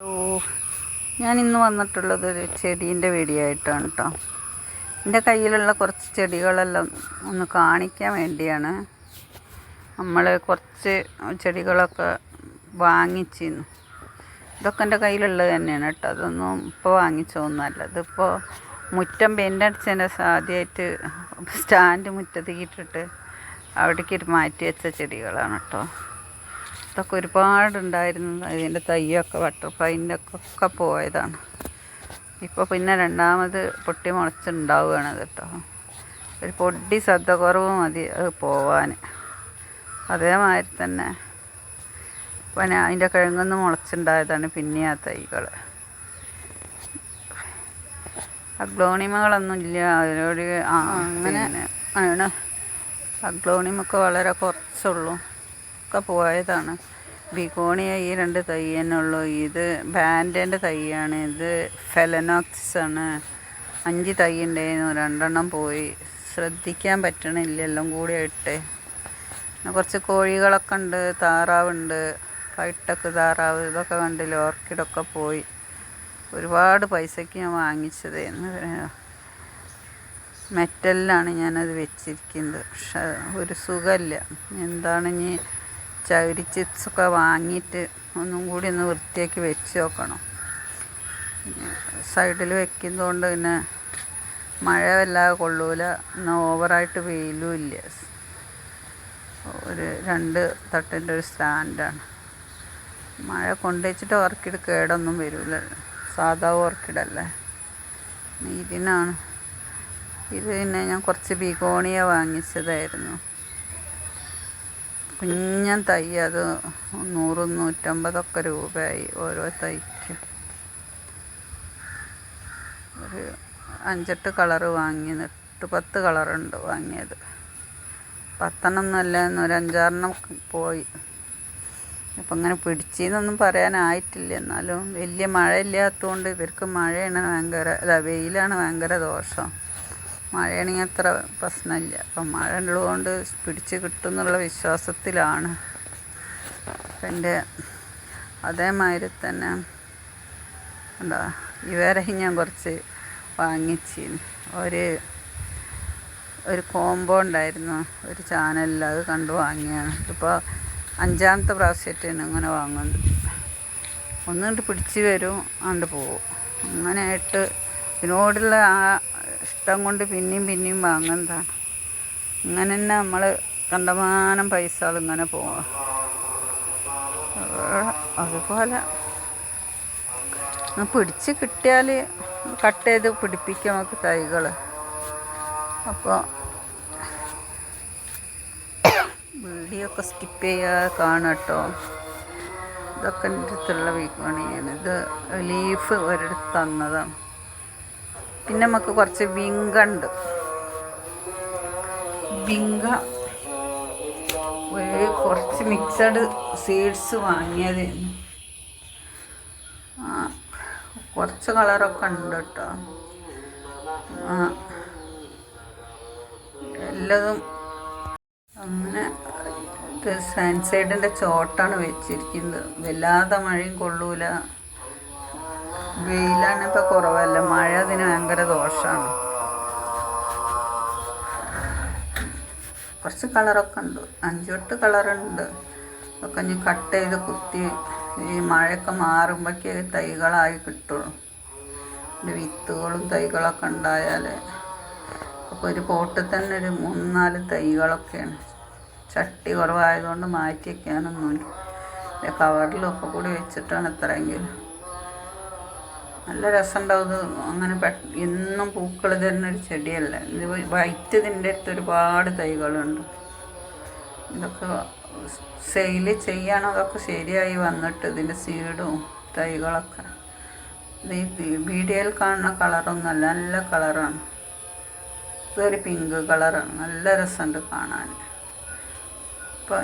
ഓ ഞാൻ ഇന്ന് വന്നിട്ടുള്ളത് ഒരു ചെടീന്റെ വീഡിയോ ആയിട്ടാണ് കേട്ടോ എന്റെ കയ്യിലുള്ള കുറച്ച് ചെടികളെല്ലാം ഒന്ന് കാണിക്കാൻ വേണ്ടിയാണ്. നമ്മൾ കുറച്ച് ചെടികളൊക്കെ വാങ്ങിച്ചിരുന്നു. ഇതൊക്കെ എന്റെ കയ്യിലുള്ളത് തന്നെയാണ് കേട്ടോ അതൊന്നും ഇപ്പോൾ വാങ്ങിച്ചതൊന്നുമല്ല ഇതിപ്പോൾ മുറ്റം പെയിന്റ് ആദ്യമായിട്ട് സ്റ്റാൻഡ് മുറ്റത്തേക്ക് ഇട്ടിട്ട് അവിടേക്ക് മാറ്റി വെച്ച ചെടികളാണ് കേട്ടോ ഇതൊക്കെ ഒരുപാടുണ്ടായിരുന്നു. ഇതിന്റെ തയ്യൊക്കെ ബട്ടർഫ്ലൈന്റെ ഒക്കെ പോയതാണ്. ഇപ്പോൾ പിന്നെ രണ്ടാമത് പൊട്ടി മുളച്ചുണ്ടാവുകയാണ് കേട്ടോ ഒരു പൊടി ശ്രദ്ധ കുറവ് മതി അത് പോവാൻ. അതേമാതിരി തന്നെ പിന്നെ അതിന്റെ കിഴങ്ങുന്ന് മുളച്ചുണ്ടായതാണ് പിന്നെ ആ തൈകൾ. അഗ്ലോണിമകളൊന്നും ഇല്ല. അതിനോട് അങ്ങനെ ആണ്. അഗ്ലോണിമൊക്കെ വളരെ കുറച്ചുള്ളൂ. ഒക്കെ പോയതാണ്. ബിഗോണിയ ഈ രണ്ട് തൈ ഇത് ബാൻഡേന്റെ തയ്യാണ്. ഇത് ഫെലനോക്സ് ആണ് അഞ്ച് തൈ ഉണ്ടായിരുന്നു രണ്ടെണ്ണം പോയി. ശ്രദ്ധിക്കാൻ പറ്റണില്ല. എല്ലാം കൂടി ആയിട്ട്. കുറച്ച് കോഴികളൊക്കെ ഉണ്ട്. താറാവുണ്ട് വൈട്ടക്ക് താറാവ് ഇതൊക്കെ കണ്ടില്ല? ഓർക്കിഡൊക്കെ പോയി. ഒരുപാട് പൈസയ്ക്ക് ഞാൻ വാങ്ങിച്ചതായിരുന്നു മെറ്റലിലാണ് ഞാനത് വെച്ചിരിക്കുന്നത്. പക്ഷെ ഒരു സുഖമില്ല. എന്താണ് ഇനി ചകിരി ചിപ്സൊക്കെ വാങ്ങിയിട്ട് ഒന്നും കൂടി ഒന്ന് വൃത്തിയാക്കി വെച്ച് നോക്കണം. സൈഡിൽ വെക്കുന്നതുകൊണ്ട് പിന്നെ മഴ വല്ലാതെ കൊള്ളൂല. എന്നാൽ ഓവറായിട്ട് വെയിലും ഇല്ല. ഒരു രണ്ട് തട്ടിന്റെ ഒരു സ്റ്റാൻഡാണ്. മഴ കൊണ്ടുവച്ചിട്ട് ഓർക്കിഡ് കേടൊന്നും വരില്ല സാധാ ഓർക്കിഡല്ലേ ഇതിനാണ്. ഇത് പിന്നെ ഞാൻ കുറച്ച് ബിഗോണിയ വാങ്ങിച്ചതായിരുന്നു. കുഞ്ഞൻ തൈ അത് നൂറ് നൂറ്റമ്പതൊക്കെ രൂപയായി ഓരോ തൈക്കും. ഒരു അഞ്ചെട്ട് കളറ് വാങ്ങി എട്ട് പത്ത് കളറുണ്ട് വാങ്ങിയത്. പത്തെണ്ണം ഒരു അഞ്ചാറെണ്ണം പോയി. അപ്പം അങ്ങനെ പിടിച്ചെന്നൊന്നും പറയാനായിട്ടില്ല. എന്നാലും വലിയ മഴ ഇല്ലാത്തതുകൊണ്ട് ഇവർക്ക് മഴയാണ് ഭയങ്കര അല്ല വെയിലാണ് ഭയങ്കര ദോഷം. മഴയാണെങ്കിൽ അത്ര പ്രശ്നമില്ല. അപ്പം മഴ ഉള്ളതുകൊണ്ട് പിടിച്ച് കിട്ടും എന്നുള്ള വിശ്വാസത്തിലാണ്. എന്റെ അതേമാതിരി തന്നെ എന്താ ഇവരെ ഞാൻ കുറച്ച് വാങ്ങിച്ചിരുന്നു. ഒരു ഒരു കോംബോ ഉണ്ടായിരുന്നു ഒരു ചാനലിൽ അത് കണ്ടു വാങ്ങിയാണ്. ഇപ്പോൾ അഞ്ചാമത്തെ പ്രാവശ്യമായിട്ടാണ് ഇങ്ങനെ വാങ്ങുന്നത്. ഒന്നുകൊണ്ട് പിടിച്ച് വരും അണ്ട് പോവും അങ്ങനെയായിട്ട് ഇതിനോടുള്ള ആ ഇഷ്ടം കൊണ്ട് പിന്നെയും പിന്നെയും വാങ്ങുന്നതാണ്. അങ്ങനെ തന്നെ നമ്മൾ കണ്ടമാനം പൈസകൾ ഇങ്ങനെ പോവാം. അതുപോലെ പിടിച്ച് കിട്ടിയാൽ കട്ട് ചെയ്ത് പിടിപ്പിക്കാം നമുക്ക് തൈകൾ അപ്പോൾ വീഡിയോ ഒക്കെ സ്കിപ്പ് ചെയ്യാതെ കാണട്ടോ ഇതൊക്കെ എന്റെ അടുത്തുള്ള വീക്കാണ് ഇത് ലീഫ് ഒരിടത്ത് തന്നതാണ്. പിന്നെ നമുക്ക് കുറച്ച് വിങ്ക ഉണ്ട് വിങ്ക കുറച്ച് മിക്സഡ് സീഡ്സ് വാങ്ങിയതായിരുന്നു ആ കുറച്ച് കളറൊക്കെ ഉണ്ട് കേട്ടോ എല്ലതും അങ്ങനെ സൺസൈഡിന്റെ ചോട്ടാണ് വെച്ചിരിക്കുന്നത്. വല്ലാതെ മഴയും കൊള്ളൂല. വെയിലാണ് ഇപ്പോൾ കുറവല്ല? മഴ അതിന് ഭയങ്കര ദോഷമാണ് കുറച്ച് കളറൊക്കെ ഉണ്ട്. അഞ്ചെട്ട് കളറുണ്ട്. ഒക്കെ ഇനി കട്ട് ചെയ്ത് കുത്തി ഈ മഴയൊക്കെ മാറുമ്പോഴേക്ക് തൈകളായി കിട്ടുള്ളൂ. വിത്തുകളും തൈകളൊക്കെ ഉണ്ടായാൽ അപ്പോൾ ഒരു പോട്ടിൽ തന്നെ ഒരു മൂന്നാൽ നാല് തൈകളൊക്കെയാണ്. ചട്ടി കുറവായതുകൊണ്ട് മാറ്റി വയ്ക്കാനൊന്നുമില്ല കവറിലൊക്കെ കൂടി വെച്ചിട്ടാണ് ഇത്രയെങ്കിലും. നല്ല രസമുണ്ടാവും. അങ്ങനെ എന്നും പൂക്കൾ തരുന്ന ഒരു ചെടിയല്ല. ഇത് വൈറ്റ് ഇതിന്റെ അടുത്ത് ഒരുപാട് തൈകളുണ്ട്. ഇതൊക്കെ സെയിൽ ചെയ്യണം അതൊക്കെ ശരിയായി വന്നിട്ട് ഇതിന്റെ സീഡും തൈകളൊക്കെ. ഇത് വീഡിയോയിൽ കാണുന്ന കളറൊന്നുമല്ല നല്ല കളറാണ്. ഇതൊരു പിങ്ക് കളറാണ്. നല്ല രസമുണ്ട് കാണാൻ. അപ്പോൾ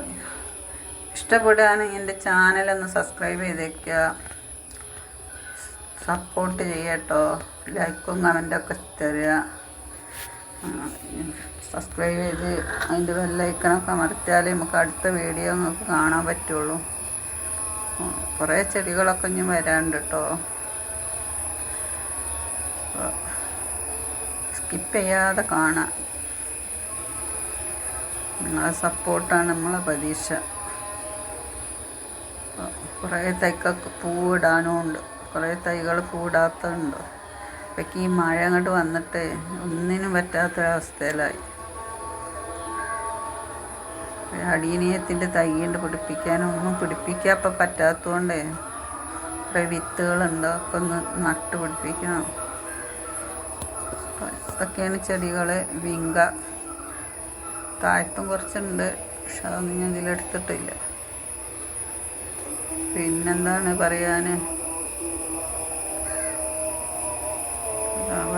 ഇഷ്ടപ്പെടുകയാണെങ്കിൽ എന്റെ ചാനലൊന്ന് സബ്സ്ക്രൈബ് ചെയ്തേക്കുക. സപ്പോർട്ട് ചെയ്യട്ടോ. ലൈക്കും കമന്റൊക്കെ തരിക. സബ്സ്ക്രൈബ് ചെയ്ത് അതിന്റെ ബെല്ലൈക്കണൊക്കെ അമർത്തിയാലേ നമുക്ക് അടുത്ത വീഡിയോ നമുക്ക് കാണാൻ പറ്റുള്ളൂ. കുറേ ചെടികളൊക്കെ ഇനി വരാണ്ട് കേട്ടോ സ്കിപ്പ് ചെയ്യാതെ കാണാം. നിങ്ങളെ സപ്പോർട്ടാണ് നമ്മളെ പ്രതീക്ഷ. കുറേ തൈക്കൊക്കെ പൂവിടാനും ഉണ്ട് കുറേ തൈകൾ കൂടാത്തതുണ്ട്. ഇപ്പൊക്ക് ഈ മഴ അങ്ങോട്ട് വന്നിട്ട് ഒന്നിനും പറ്റാത്തൊരവസ്ഥയിലായി. അടീനീയത്തിന്റെ തൈയുണ്ട് പിടിപ്പിക്കാനും ഒന്നും പിടിപ്പിക്കാൻ ഇപ്പം പറ്റാത്തതുകൊണ്ട് കുറേ വിത്തുകളുണ്ട് ഒക്കെ ഒന്ന് നട്ട് പിടിപ്പിക്കണം. ഇതൊക്കെയാണ് ചെടികൾ വിങ്ക താഴത്തും കുറച്ചുണ്ട് പക്ഷെ അതൊന്നും ഞാൻ ഇതിലെടുത്തിട്ടില്ല പിന്നെന്താണ് പറയാൻ?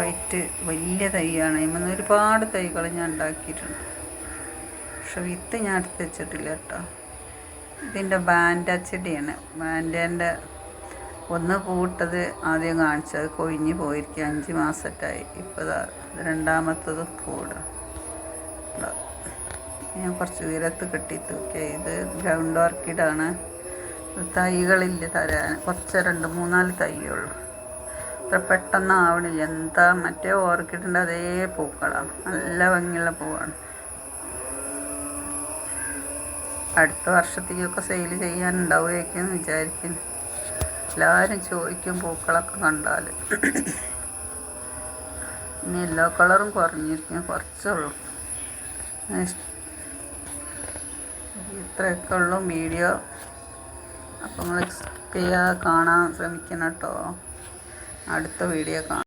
വൈറ്റ് വലിയ തൈയാണ്. അതിൽ ഒരുപാട് തൈകൾ ഞാൻ ഉണ്ടാക്കിയിട്ടുണ്ട്. പക്ഷെ വിത്ത് ഞാൻ എടുത്ത് വെച്ചിട്ടില്ല കേട്ടോ. ഇതിന്റെ ബാൻഡ ചെടിയാണ്. ബാൻഡേന്റെ ഒന്ന് പൂട്ടത് ആദ്യം കാണിച്ചത്. കൊഴിഞ്ഞ് പോയിരിക്കും അഞ്ച് മാസത്തായി. ഇപ്പോൾ രണ്ടാമത്തത് കൂടാം ഞാൻ കുറച്ച് ഉയരത്ത് കെട്ടി തൂക്കിയ ഇത് ഗ്രൗണ്ട് ഓർക്കിഡാണ്. തൈകളില്ല തരാൻ. കുറച്ച് രണ്ട് മൂന്നാൽ തൈയുള്ളൂ അത്ര പെട്ടെന്ന് എന്താ മറ്റേ ഓർക്കിഡിന്റെ അതേ പൂക്കളാണ് നല്ല ഭംഗിയുള്ള പൂവാണ്. അടുത്ത വർഷത്തേക്കൊക്കെ സെയിൽ ചെയ്യാനുണ്ടാവുമായിരിക്കും വിചാരിക്കുന്നു. എല്ലാവരും ചോദിക്കും പൂക്കളൊക്കെ കണ്ടാൽ ഇനി യെല്ലോ കളറും കുറഞ്ഞിരിക്കും. കുറച്ചുള്ളൂ ഇത്രയൊക്കെ ഉള്ളൂ വീഡിയോ അപ്പോൾ നിങ്ങൾ ചെയ്യാതെ കാണാൻ ശ്രമിക്കണം കേട്ടോ. അടുത്ത വീഡിയോ കാണാം.